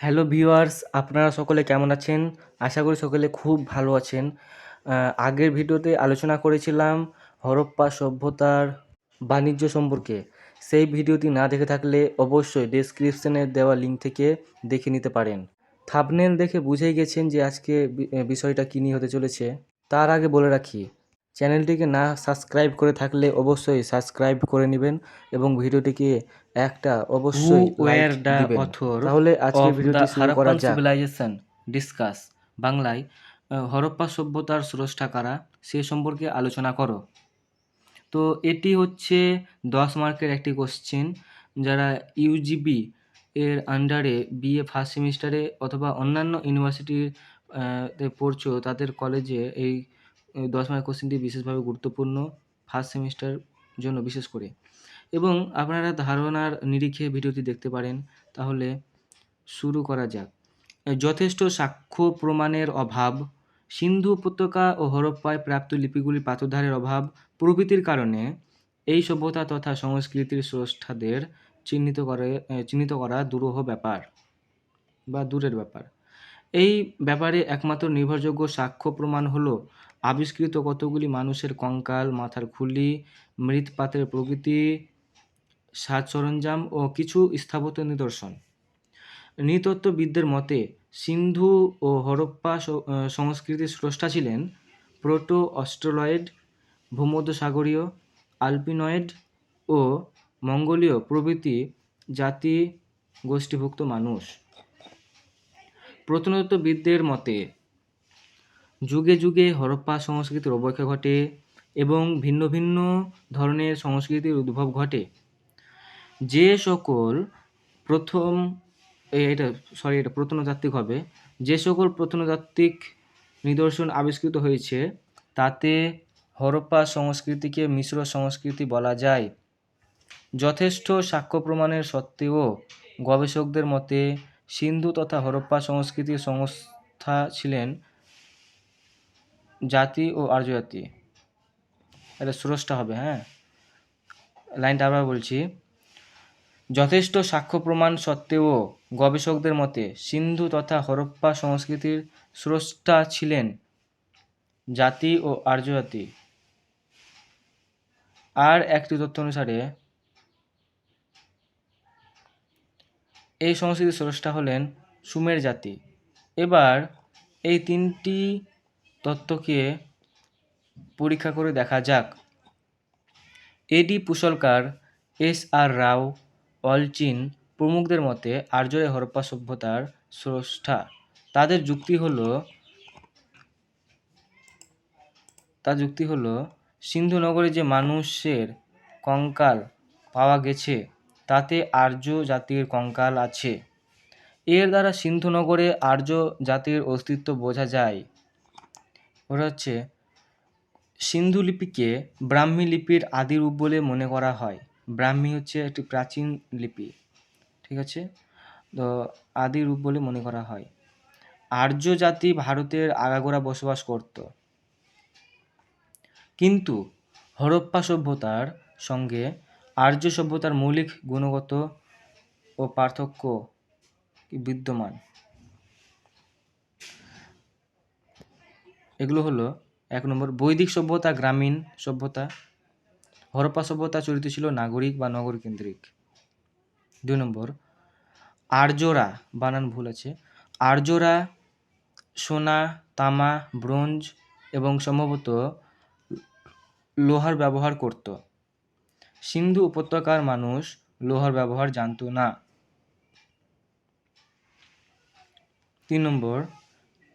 Hello viewers, আপনারা সকলে কেমন আছেন? আশা করি সকলে খুব ভালো আছেন। আগের ভিডিওতে আলোচনা করেছিলাম হরপ্পা সভ্যতার বাণিজ্য সম্পর্কে। সেই ভিডিওটি না দেখে থাকলে অবশ্যই ডেসক্রিপশনে দেওয়া লিঙ্ক থেকে দেখে নিতে পারেন। থাবনেল দেখে বুঝেই গেছেন যে আজকে বিষয়টা কী নিয়ে হতে চলেছে। তার আগে বলে রাখি চ্যানেলটিকে না সাবস্ক্রাইব করে থাকলে অবশ্যই সাবস্ক্রাইব করে নেবেন এবং ভিডিওটিকে একটা অবশ্যই তাহলে আজকের ভিডিওটি শুরু করা যাক। সিভিলাইজেশন ডিসকাস বাংলায় হরপ্পা সভ্যতার স্রষ্টা কারা সে সম্পর্কে আলোচনা করো। তো এটি হচ্ছে দশ মার্কের একটি কোশ্চেন যারা ইউজিবি এর আন্ডারে বিএ ফার্স্ট সেমিস্টারে অথবা অন্যান্য ইউনিভার্সিটির পড়ছো তাদের কলেজে এই দশ মার্ক কোশ্চেনটি বিশেষভাবে গুরুত্বপূর্ণ ফার্স্ট সেমিস্টার জন্য বিশেষ করে। এবং আপনারা ধারণার নিরিখে ভিডিওটি দেখতে পারেন, তাহলে শুরু করা যাক। যথেষ্ট সাক্ষ্য প্রমাণের অভাব, সিন্ধু উপত্যকা ও হরপ্পায় প্রাপ্ত লিপিগুলির পাথরধারের অভাব, প্রভৃতির কারণে এই সভ্যতা তথা সংস্কৃতির স্রষ্টাদের চিহ্নিত করে চিহ্নিত করা দুরূহ ব্যাপার বা দূরের ব্যাপার। এই ব্যাপারে একমাত্র নির্ভরযোগ্য সাক্ষ্য প্রমাণ হলো আবিষ্কৃত কতগুলি মানুষের কঙ্কাল, মাথার খুলি, মৃৎপাত্রের প্রকৃতি সাজ সরঞ্জাম ও কিছু স্থাপত্য নিদর্শন। নৃতত্ত্ববিদদের মতে, সিন্ধু ও হরপ্পা সংস্কৃতির স্রষ্টা ছিলেন প্রোটো অস্ট্রোলয়েড ভূমধ্যসাগরীয়, আলপিনয়েড ও মঙ্গোলীয় প্রভৃতি জাতি গোষ্ঠীভুক্ত মানুষ। প্রত্নতত্ত্ববিদদের মতে যুগে যুগে হরপ্পা সংস্কৃতির অবক্ষয় ঘটে এবং ভিন্ন ভিন্ন ধরনের সংস্কৃতির উদ্ভব ঘটে। যে সকল প্রথম এটা সরি এটা প্রত্নতাত্ত্বিক হবে। যে সকল প্রত্নতাত্ত্বিক নিদর্শন আবিষ্কৃত হয়েছে, তাতে হরপ্পা সংস্কৃতিকে মিশ্র সংস্কৃতি বলা যায়। যথেষ্ট সাক্ষ্য প্রমাণের সত্ত্বেও গবেষকদের মতে সিন্ধু তথা হরপ্পা সংস্কৃতির সংস্থা ছিলেন জাতি ও আর্য জাতি এটা স্রষ্টা হবে হ্যাঁ? লাইনটা আবার বলছি। যথেষ্ট সাক্ষ্য প্রমাণ সত্ত্বেও গবেষকদের মতে সিন্ধু তথা হরপ্পা সংস্কৃতির স্রষ্টা ছিলেন জাতি ও আর্য জাতি আর একটি তথ্য অনুসারে, এই সংস্কৃতির স্রষ্টা হলেন সুমের জাতি। এবার এই তিনটি তত্ত্বকে পরীক্ষা করে দেখা যাক। এডি পুশলকার, এস আর রাও, অলচিন প্রমুখদের মতে আর্যরে হরপ্পা সভ্যতার স্রষ্টা। তাদের যুক্তি হলো তার যুক্তি হলো সিন্ধু নগরে যে মানুষের কঙ্কাল পাওয়া গেছে, তাতে আর্য জাতির কঙ্কাল আছে। এর দ্বারা সিন্ধু নগরে আর্য জাতির অস্তিত্ব বোঝা যায়। ওটা হচ্ছে সিন্ধু লিপিকে ব্রাহ্মী লিপির আদি রূপ বলে মনে করা হয়। ব্রাহ্মী হচ্ছে একটি প্রাচীন লিপি, ঠিক আছে? তো আদি রূপ বলে মনে করা হয়। আর্য জাতি ভারতের আগাগোড়া বসবাস করত। কিন্তু হরপ্পা সভ্যতার সঙ্গে আর্য সভ্যতার মৌলিক গুণগত ও পার্থক্য বিদ্যমান। এগুলো হলো, এক নম্বর, বৈদিক সভ্যতা, গ্রামীণ সভ্যতা, হরপ্পা সভ্যতা চরিত ছিল নাগরিক বা নগর কেন্দ্রিক দুই নম্বর, আর্যরা, বানান ভুল আছে, আর্যরা সোনা, তামা, ব্রোঞ্জ এবং সম্ভবত লোহার ব্যবহার করত। সিন্ধু উপত্যকার মানুষ লোহার ব্যবহার জানতো না। তিন নম্বর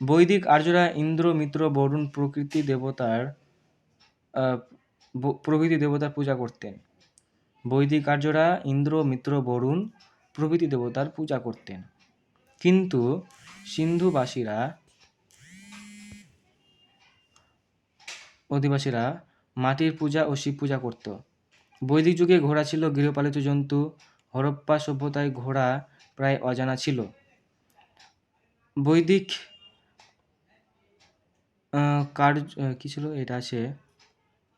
বৈদিক আর্যরা ইন্দ্র, মিত্র, বরুণ প্রকৃতি দেবতার প্রভৃতি দেবতার পূজা করতেন। বৈদিক আর্যরা ইন্দ্র, মিত্র, বরুণ প্রভৃতি দেবতার পূজা করতেন। কিন্তু সিন্ধুবাসীরা, অধিবাসীরা মাটির পূজা ও শিব পূজা করত। বৈদিক যুগে ঘোড়া ছিল, গৃহপালিত জন্তু, হরপ্পা সভ্যতায় ঘোড়া প্রায় অজানা ছিল। বৈদিক কার্য কী ছিল? এটা আছে।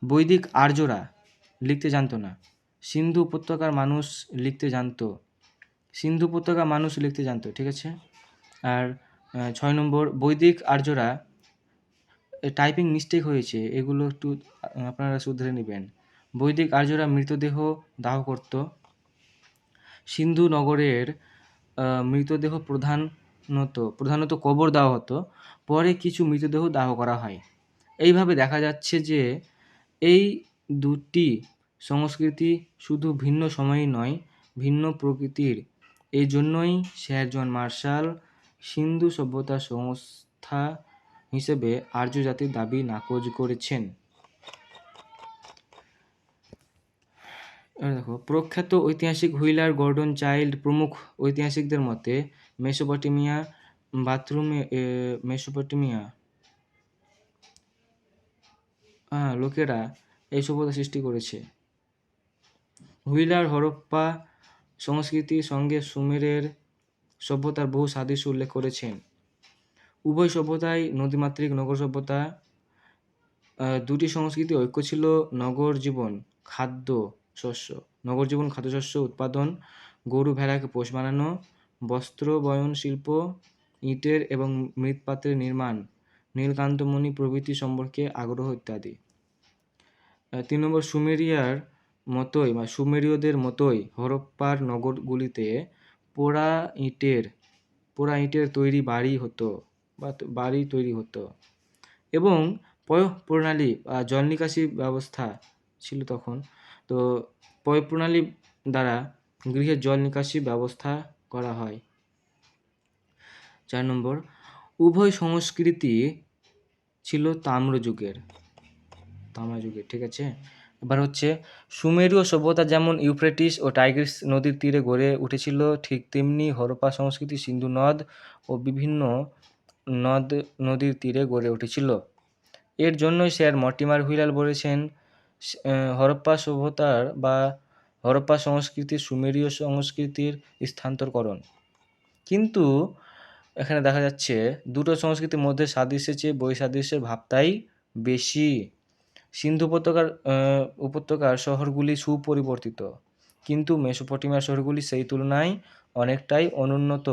বৈদিক আর্যরা লিখতে জানতো না। সিন্ধু উপত্যকার মানুষ লিখতে জানতো। সিন্ধু উপত্যকা মানুষ লিখতে জানতো, ঠিক আছে? আর ছয় নম্বর, বৈদিক আর্যরা টাইপিং মিস্টেক হয়েছে। এগুলো একটু আপনারা শুধরে নেবেন। বৈদিক আর্যরা মৃতদেহ দাহ করত। সিন্ধু নগরের মৃতদেহ মৃতদেহ প্রধানত প্রধানত কবর দেওয়া হতো, পরে কিছু মৃতদেহ দাহ করা হয়। এইভাবে দেখা যাচ্ছে যে এই দুটি সংস্কৃতি শুধু ভিন্ন সময়ই নয়, ভিন্ন প্রকৃতির। এই জন্যই স্যার জন মার্শাল সিন্ধু সভ্যতা সংস্থা হিসেবে আর্য জাতির দাবি নাকচ করেছেন। দেখো, প্রখ্যাত ঐতিহাসিক হুইলার গর্ডন চাইল্ড প্রমুখ ঐতিহাসিকদের মতে মেসোপটেমিয়া, বাথরুমে মেসোপটেমিয়া। লোকেরা এই সভ্যতা সৃষ্টি করেছে। হুইলার হরপ্পা সংস্কৃতির সঙ্গে সুমেরের সভ্যতার বহু সাদৃশ্য উল্লেখ করেছেন। উভয় সভ্যতায় নদীমাতৃক, নগর সভ্যতা। দুটি সংস্কৃতি ঐক্য ছিল, নগর জীবন, খাদ্য শস্য। নগর জীবন খাদ্যশস্য উৎপাদন, গরু ভেড়াকে পোষ বানানো বস্ত্র, বয়ন, শিল্প, ইটের এবং মৃৎপাত্রের নির্মাণ, নীলকান্তমণি প্রভৃতি সম্পর্কে আগ্রহ ইত্যাদি। তিন নম্বর, সুমেরিয়ার মতোই বা সুমেরীয়দের মতোই হরপ্পার নগরগুলিতে পোড়া ইটের পোড়া ইটের তৈরি বাড়ি হতো বা বাড়ি তৈরি হতো। এবং পয় প্রণালী বা জল নিকাশি ব্যবস্থা ছিল তখন। তো পয় প্রণালী দ্বারা গৃহে জল নিকাশি ব্যবস্থা করা হয়। চার নম্বর, উভয় সংস্কৃতি ছিল তাম্র যুগের। তামা যুগের, ঠিক আছে? এবার হচ্ছে সুমেরীয় সভ্যতা যেমন ইউফ্রেটিস ও টাইগ্রিস নদীর তীরে গড়ে উঠেছিল, ঠিক তেমনি হরপ্পা সংস্কৃতি সিন্ধু নদ ও বিভিন্ন নদ, নদীর তীরে গড়ে উঠেছিল। এর জন্যই স্যার মর্টিমার হুইলাল বলেছেন হরপ্পা সভ্যতার বা হরপ্পা সংস্কৃতির সুমেরীয় সংস্কৃতির স্থানান্তরকরণ। কিন্তু এখানে দেখা যাচ্ছে দুটো সংস্কৃতির মধ্যে সাদৃশ্যের চেয়ে বৈসাদৃশ্যের ভাবটাই বেশি। সিন্ধু উপত্যকার উপত্যকার শহরগুলি সুপরিবর্তিত, কিন্তু মেসোপটেমিয়ার শহরগুলি সেই তুলনায় অনেকটাই অনুন্নত।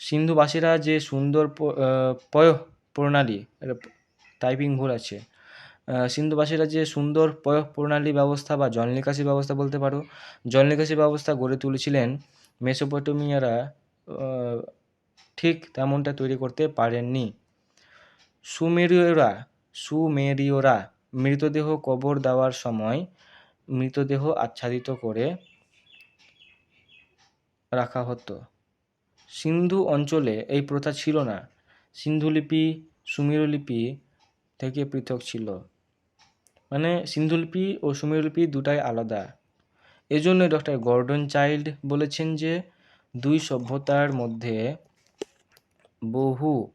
সিন্ধুবাসীরা যে সুন্দর প্রণালী টাইপিং ভুল আছে সিন্ধুবাসীরা যে সুন্দর পয় প্রণালী ব্যবস্থা বা জল নিকাশি ব্যবস্থা বলতে পারো জল নিকাশি ব্যবস্থা গড়ে তুলেছিলেন মেসোপটেমিয়ারা ঠিক তেমনটা তৈরি করতে পারেননি। সুমেরীয়রা সুমেরীয়রা মৃতদেহ কবর দেওয়ার সময় মৃতদেহ আচ্ছাদিত করে রাখা হতো। সিন্ধু অঞ্চলে এই প্রথা ছিল না। সিন্ধুলিপি, সুমেরুলিপি থেকে পৃথক ছিল। মানে সিন্ধুলিপি ও সুমেরুলিপি দুটাই আলাদা। এজন্য ডক্টর গর্ডন চাইল্ড বলেছেন যে, দুই সভ্যতার মধ্যে বহু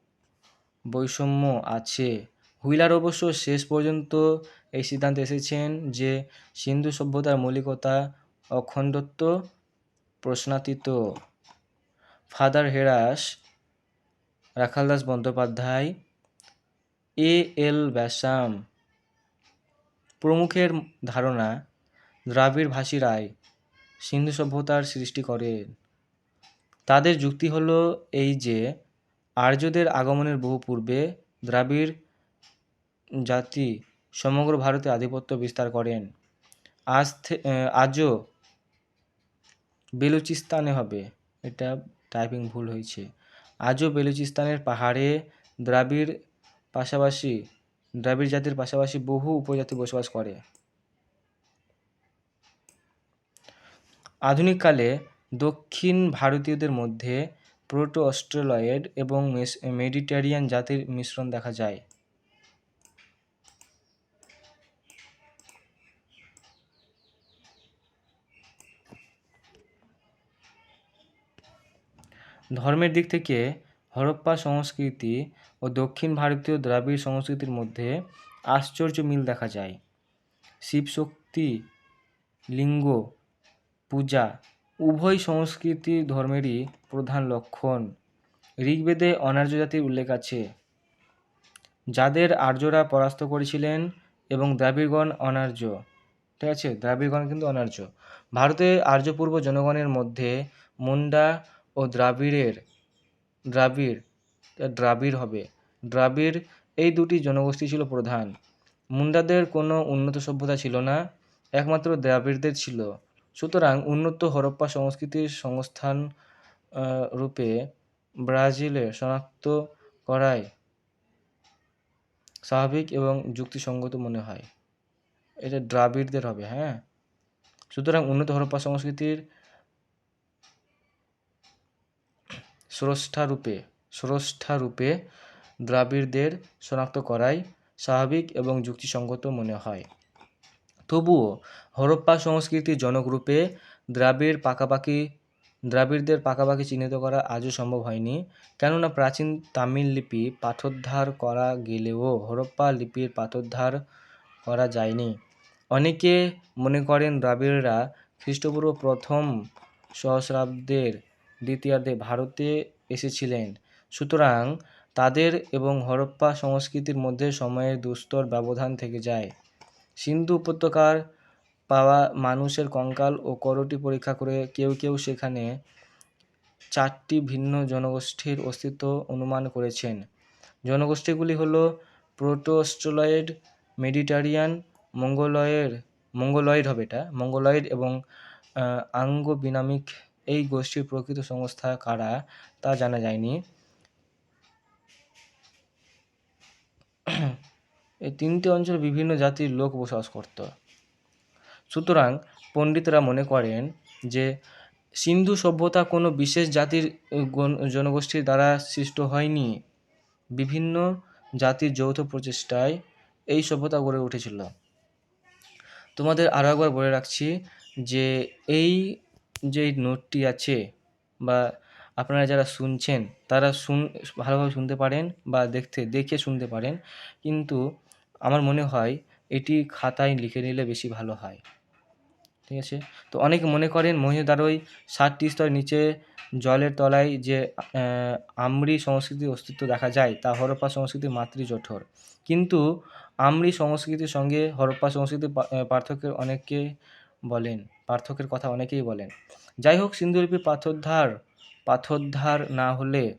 বৈষম্য আছে। হুইলার অবশ্য শেষ পর্যন্ত এই সিদ্ধান্তে এসেছেন যে, সিন্ধু সভ্যতার মৌলিকতা অখণ্ডত্ব প্রশ্নাতীত। Father Heras, Rakhaldas Bandyopadhyay, A L Basham প্রমুখের ধারণা, দ্রাবিড় ভাষীরাই সিন্ধু সভ্যতার সৃষ্টি করেন। তাদের যুক্তি হলো এই যে, আর্যদের আগমনের বহু পূর্বে দ্রাবিড় জাতি সমগ্র ভারতে আধিপত্য বিস্তার করেন। আজ আজও বেলুচিস্তানে হবে। এটা টাইপিং ভুল হয়েছে। আজও বেলুচিস্তানের পাহাড়ে দ্রাবিড় পাশাপাশি দ্রাবিড় জাতির পাশাপাশি বহু উপজাতি বসবাস করে। আধুনিককালে দক্ষিণ ভারতীয়দের মধ্যে প্রোটো অস্ট্রেলয়েড এবং মেডিটেরিয়ান জাতির মিশ্রণ দেখা যায়। ধর্মের দিক থেকে হরপ্পা সংস্কৃতি ও দক্ষিণ ভারতীয় দ্রাবিড় সংস্কৃতির মধ্যে আশ্চর্য মিল দেখা যায়। শিবশক্তি, লিঙ্গ, পূজা উভয় সংস্কৃতি ধর্মেরই প্রধান লক্ষণ। ঋগ্বেদে অনার্য জাতির উল্লেখ আছে। যাদের আর্যরা পরাস্ত করেছিলেন এবং দ্রাবিড়গণ অনার্য। ঠিক আছে, দ্রাবিড়গণ কিন্তু অনার্য। ভারতে আর্যপূর্ব জনগণের মধ্যে মুন্ডা ও দ্রাবিড়ের দ্রাবিড় দ্রাবিড় হবে। দ্রাবিড় এই দুটি জনগোষ্ঠী ছিল প্রধান। মুন্ডাদের কোনো উন্নত সভ্যতা ছিল না, একমাত্র দ্রাবিড়দের ছিল। সুতরাং উন্নত হরপ্পা সংস্কৃতির সংস্থান রূপে ব্রাজিলে শনাক্ত করাই স্বাভাবিক এবং যুক্তিসঙ্গত মনে হয়। এটা দ্রাবিড়দের হবে হ্যাঁ? সুতরাং উন্নত হরপ্পা সংস্কৃতির স্রষ্টা রূপে স্রষ্টা রূপে দ্রাবিড়দের শনাক্ত করাই স্বাভাবিক এবং যুক্তিসঙ্গত মনে হয়। তবুও হরপ্পা সংস্কৃতির জনকরূপে দ্রাবিড় পাকাপাকি, দ্রাবিড়দের পাকাপাকি চিহ্নিত করা আজও সম্ভব হয়নি, কেননা প্রাচীন তামিল লিপি পাঠোদ্ধার করা গেলেও হরপ্পা লিপির পাঠোদ্ধার করা যায়নি। অনেকে মনে করেন দ্রাবিড়রা খ্রিস্টপূর্ব প্রথম সহস্রাব্দের দ্বিতীয়ার্ধে ভারতে এসেছিলেন। সুতরাং তাদের এবং হরপ্পা সংস্কৃতির মধ্যে সময়ের দুস্তর ব্যবধান থেকে যায়। সিন্ধু উপত্যকার পাওয়া মানুষের কঙ্কাল ও করটি পরীক্ষা করে কেউ কেউ সেখানে চারটি ভিন্ন জনগোষ্ঠীর অস্তিত্ব অনুমান করেছেন। জনগোষ্ঠীগুলি হলো প্রোটোস্টোলয়েড মেডিটারিয়ান, মঙ্গোলয়েড মঙ্গোলয়েড হবে এটা, মঙ্গোলয়েড এবং আঙ্গো বিনামিক এই গোষ্ঠীর প্রকৃত সংস্থা কারা তা জানা যায়নি। এই তিনটি অঞ্চলে বিভিন্ন জাতির লোক বসবাস করত। সুতরাং পণ্ডিতরা মনে করেন যে সিন্ধু সভ্যতা কোনো বিশেষ জাতির জনগোষ্ঠীর দ্বারা সৃষ্ট হয়নি। বিভিন্ন জাতির যৌথ প্রচেষ্টায় এই সভ্যতা গড়ে উঠেছিল। তোমাদের আরও একবার বলে রাখছি যে এই যে নোটটি আছে বা আপনারা যারা শুনছেন, তারা শুন, ভালোভাবে শুনতে পারেন বা দেখতে, দেখে শুনতে পারেন। কিন্তু আমার মনে হয় এটি খাতায় লিখে নিলে বেশি ভালো হয়। ঠিক আছে? তো অনেকে মনে করেন মহিদারোই ষাটটি স্তর নিচে জলের তলায় যে আম্রি সংস্কৃতির অস্তিত্ব দেখা যায়, তা হরপ্পা সংস্কৃতির মাতৃ জঠর কিন্তু আম্রি সংস্কৃতির সঙ্গে হরপ্পা সংস্কৃতির পার্থক্যের অনেকে বলেন পার্থক্যের কথা অনেকেই বলেন। যাই হোক সিন্ধুলিপির পাথোদ্ধার পাথোদ্ধার না হলে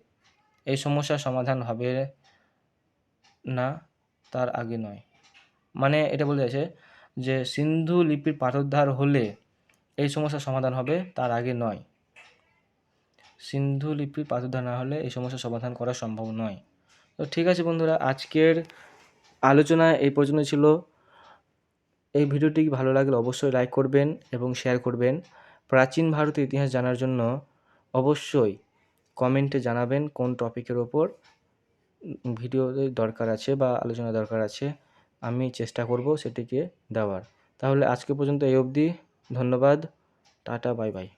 এই সমস্যার সমাধান হবে না, তার আগে নয়। মানে এটা বলতে চাইছে যে সিন্ধু লিপির পাঠোদ্ধার হলে এই সমস্যার সমাধান হবে, তার আগে নয়। সিন্ধু লিপির পাঠোদ্ধার না হলে এই সমস্যার সমাধান করা সম্ভব নয়। তো ঠিক আছে বন্ধুরা, আজকের আলোচনা এই পর্যন্ত ছিল। এই ভিডিওটি ভালো লাগলে অবশ্যই লাইক করবেন এবং শেয়ার করবেন। প্রাচীন ভারতের ইতিহাস জানার জন্য অবশ্যই কমেন্টে জানাবেন কোন টপিকের ওপর ভিডিও দরকার আছে বা আলোচনা দরকার আছে। আমি চেষ্টা করব সেটিকে দেওয়ার। তাহলে আজকে পর্যন্ত এই অবধি। ধন্যবাদ। Tata bye bye